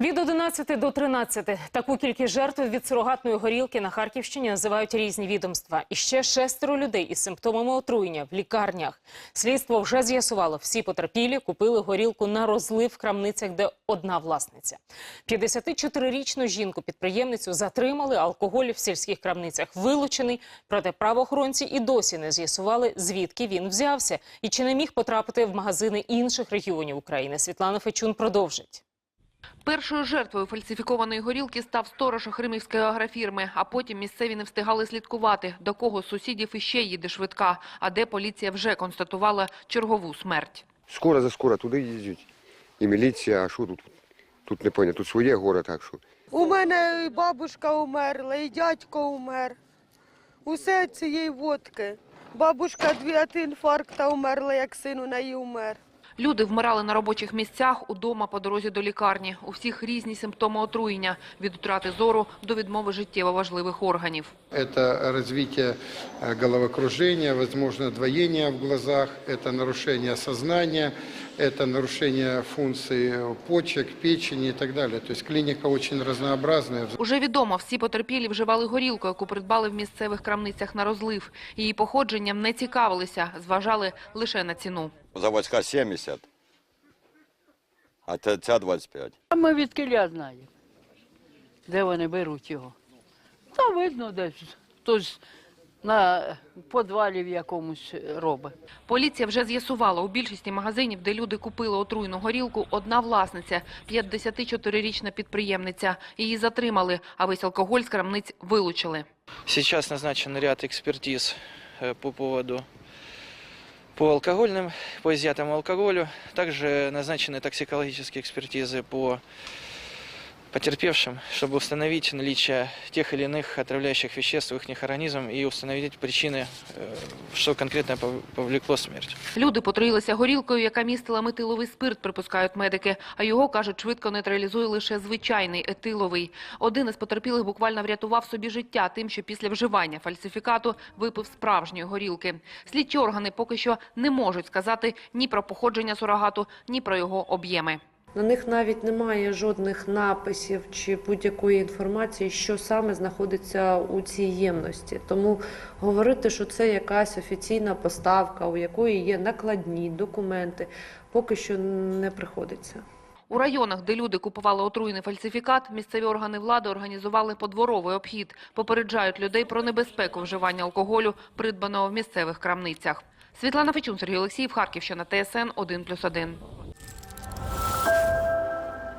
Від 11 до 13 таку кількість жертв від сурогатної горілки на Харківщині називають різні відомства. І ще шестеро людей із симптомами отруєння в лікарнях. Слідство вже з'ясувало, всі потерпілі купили горілку на розлив в крамницях, де одна власниця. 54-річну жінку-підприємницю затримали, алкоголь в сільських крамницях вилучений. Проте правоохоронці і досі не з'ясували, звідки він взявся і чи не міг потрапити в магазини інших регіонів України. Світлана Фечун продовжить. Першою жертвою фальсифікованої горілки став сторож Хримівської агрофірми, а потім місцеві не встигали слідкувати, до кого з сусідів іще їде швидка, а де поліція вже констатувала чергову смерть. Скоро за скоро туди їздять. І міліція, а що тут? Тут не понятно, тут своє горе, так що. У мене і бабушка умерла, і дядько умер. Усе цієї водки. Бабушка дві інфаркта умерла, як син у неї умер. Люди вмирали на робочих місцях, удома по дорозі до лікарні. У всіх різні симптоми отруєння – від утрати зору до відмови життєво важливих органів. Это развитие э, головокружения, возможно, двоение в глазах, это нарушение сознания, это нарушение функций почек, печени и так далее. То есть клиника очень разнообразная. Уже відомо, всі потерпілі вживали горілку, яку придбали в місцевих крамницях на розлив. Її походженням не цікавилися, зважали лише на ціну. Заводська 70, а ця- ця 25. А ми від кіля знаємо, де вони беруть його. Та видно десь. Хтось на подвалі в якомусь робить. Поліція вже з'ясувала, у більшості магазинів, де люди купили отруйну горілку, одна власниця – 54-річна підприємниця. Її затримали, а весь алкоголь з крамниць вилучили. Сейчас назначен ряд экспертиз э, по поводу по алкогольным, по изъятому алкоголю. Также назначены токсикологические экспертизы по потерпевшим, чтобы установить наличие тех или иных отравляющих веществ в их организм и установить причины, э, что конкретно пов- повлекло смерть. Люди потруїлися горілкою, яка містила метиловий спирт, припускають медики. А його, кажуть, швидко нейтралізує лише звичайний етиловий. Один із потерпілих буквально врятував собі життя тим, що після вживання фальсифікату випив справжньої горілки. Слідчі органи поки що не можуть сказати ні про походження сурогату, ні про його об'єми. На них навіть немає жодних написів чи будь-якої інформації, що саме знаходиться у цій ємності. Тому говорити, що це якась офіційна поставка, у якої є накладні документи, поки що не приходиться. У районах, де люди купували отруйний фальсифікат, місцеві органи влади організували подворовий обхід. Попереджають людей про небезпеку вживання алкоголю, придбаного в місцевих крамницях. Світлана Фечун, Сергій Олексіїв, Харківщина, ТСН 1+,1.